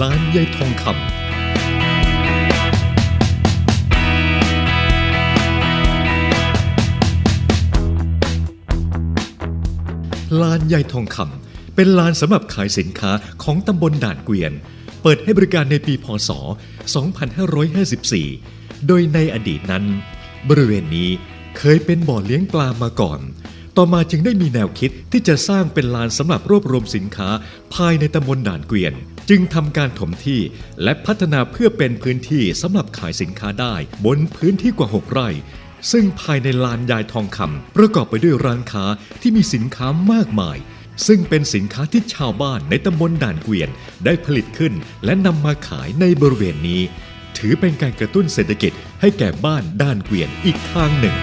ลานยายทองคำลานยายทองคำเป็นลานสำหรับขายสินค้าของตำบลด่านเกวียน เปิดให้บริการในปีพศ 2554 โดยในอดีตนั้น บริเวณนี้เคยเป็นบ่อเลี้ยงปลามาก่อน ต่อมาจึงได้มีแนวคิดที่จะสร้างเป็นลานสำหรับรวบรวมสินค้า ภายในตำบลด่านเกวียน จึงทำการถมที่และพัฒนาเพื่อเป็นพื้นที่สำหรับขายสินค้าได้ บนพื้นที่กว่า 6 ไร่ ซึ่งภายในลานยายทองคำประกอบไปด้วยร้านค้าที่มีสินค้ามากมาย ซึ่งเป็นสินค้าที่ชาวบ้านในตำบลด่านเกวียน ได้ผลิตขึ้น และนำมาขายในบริเวณนี้ ถือเป็นการกระตุ้นเศรษฐกิจให้แก่บ้านด้านเกวียนอีกทางหนึ่ง